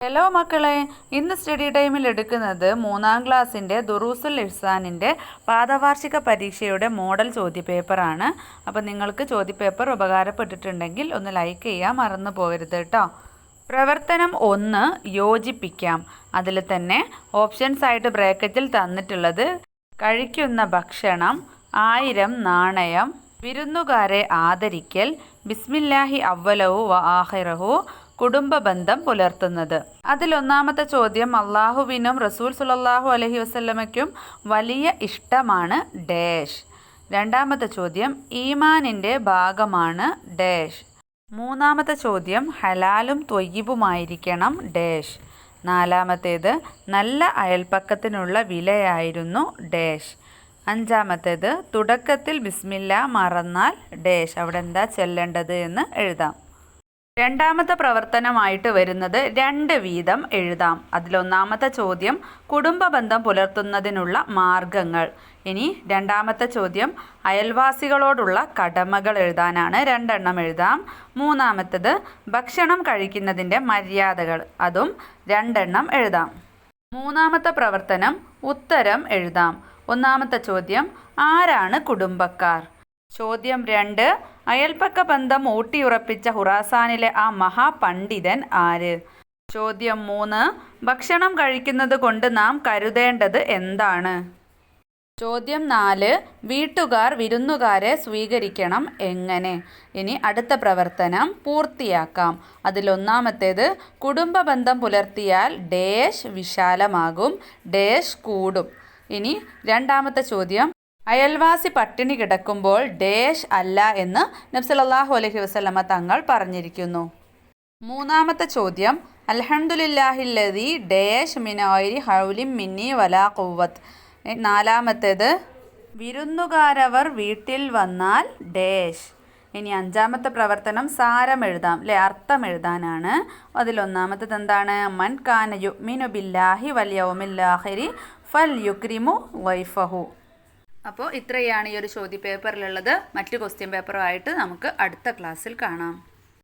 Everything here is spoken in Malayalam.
ഹലോ മക്കളെ ഇന്ന് സ്റ്റഡി ടൈമിൽ എടുക്കുന്നത് മൂന്നാം ക്ലാസ്സിന്റെ ദുറൂസുൽ ഇഹ്സാനിന്റെ പാദവാർഷിക പരീക്ഷയുടെ മോഡൽ ചോദ്യപേപ്പറാണ്. അപ്പോൾ നിങ്ങൾക്ക് ചോദ്യപേപ്പർ ഉപകാരപ്പെട്ടിട്ടുണ്ടെങ്കിൽ ഒന്ന് ലൈക്ക് ചെയ്യാൻ മറന്നു പോകരുത് കേട്ടോ. പ്രവർത്തനം ഒന്ന് യോജിപ്പിക്കാം. അതിൽ തന്നെ ഓപ്ഷൻസ് ആയിട്ട് ബ്രാക്കറ്റിൽ തന്നിട്ടുള്ളത് കഴിക്കുന്ന ഭക്ഷണം ആയിരം നാണയം വിരുന്നുകാരെ ആദരിക്കൽ ബിസ്മില്ലാഹി അവ്വലഹു വ ആഹിറഹു കുടുംബ ബന്ധം പുലർത്തുന്നത്. അതിലൊന്നാമത്തെ ചോദ്യം അള്ളാഹുവിനും റസൂൽ സുലല്ലാഹു അലഹി വസ്ലമയ്ക്കും വലിയ ഇഷ്ടമാണ് ഡാഷ്. രണ്ടാമത്തെ ചോദ്യം ഈമാനിന്റെ ഭാഗമാണ് ഡാഷ്. മൂന്നാമത്തെ ചോദ്യം ഹലാലും തൊയ്യിബുമായിരിക്കണം ഡാഷ്. നാലാമത്തേത് നല്ല അയൽപ്പക്കത്തിനുള്ള വിലയായിരുന്നു ഡാഷ്. അഞ്ചാമത്തേത് തുടക്കത്തിൽ ബിസ്മില്ല മറന്നാൽ ഡാഷ്. അവിടെ എന്താ ചെല്ലേണ്ടത് എന്ന് എഴുതാം. രണ്ടാമത്തെ പ്രവർത്തനമായിട്ട് വരുന്നത് രണ്ട് വീതം എഴുതാം. അതിലൊന്നാമത്തെ ചോദ്യം കുടുംബ ബന്ധം പുലർത്തുന്നതിനുള്ള മാർഗങ്ങൾ. ഇനി രണ്ടാമത്തെ ചോദ്യം അയൽവാസികളോടുള്ള കടമകൾ എഴുതാനാണ് രണ്ടെണ്ണം എഴുതാം. മൂന്നാമത്തത് ഭക്ഷണം കഴിക്കുന്നതിന്റെ മര്യാദകൾ. അതും രണ്ടെണ്ണം എഴുതാം. മൂന്നാമത്തെ പ്രവർത്തനം ഉത്തരം എഴുതാം. ഒന്നാമത്തെ ചോദ്യം ആരാണ് കുടുംബക്കാർ? ചോദ്യം രണ്ട്. അയൽപ്പക്ക ബന്ധം ഊട്ടിയുറപ്പിച്ച ഹുറാസാനിലെ ആ മഹാപണ്ഡിതൻ ആര്? ചോദ്യം മൂന്ന്. ഭക്ഷണം കഴിക്കുന്നത് കൊണ്ട് നാം കരുതേണ്ടത് എന്താണ്? ചോദ്യം നാല്. വീട്ടുകാർ വിരുന്നുകാരെ സ്വീകരിക്കണം എങ്ങനെ? ഇനി അടുത്ത പ്രവർത്തനം പൂർത്തിയാക്കാം. അതിലൊന്നാമത്തേത് കുടുംബ ബന്ധം പുലർത്തിയാൽ ഡേഷ് വിശാലമാകും ഡേഷ് കൂടും. ഇനി രണ്ടാമത്തെ ചോദ്യം. അയൽവാസി പട്ടിണി കിടക്കുമ്പോൾ ഡേഷ് അല്ല എന്ന് നബ്സലല്ലാഹു അലഹി വസ്ലമ തങ്ങൾ പറഞ്ഞിരിക്കുന്നു. മൂന്നാമത്തെ ചോദ്യം അലഹമുല്ലാഹില്ലതി ഡേഷ് മിനോയിരി ഹൗലി മിന്നി വലാ കുവത്ത് നാലാമത്തേത് വിരുന്നുകാരവർ വീട്ടിൽ വന്നാൽ ഡേഷ്. ഇനി അഞ്ചാമത്തെ പ്രവർത്തനം സാരം എഴുതാം അല്ലെ അർത്ഥം എഴുതാനാണ്. അതിലൊന്നാമത്തത് എന്താണ്? മൻ കാന യുമിനു ബില്ലാഹി വൽ യൗമില്ലാഹിരി ഫൽ യുക്രിമു വൈഫഹു. അപ്പോൾ ഇത്രയാണ് ഈ ഒരു ചോദ്യ പേപ്പറിലുള്ളത് മറ്റു ക്വസ്റ്റ്യൻ പേപ്പറുമായിട്ട് നമുക്ക് അടുത്ത ക്ലാസ്സിൽ കാണാം.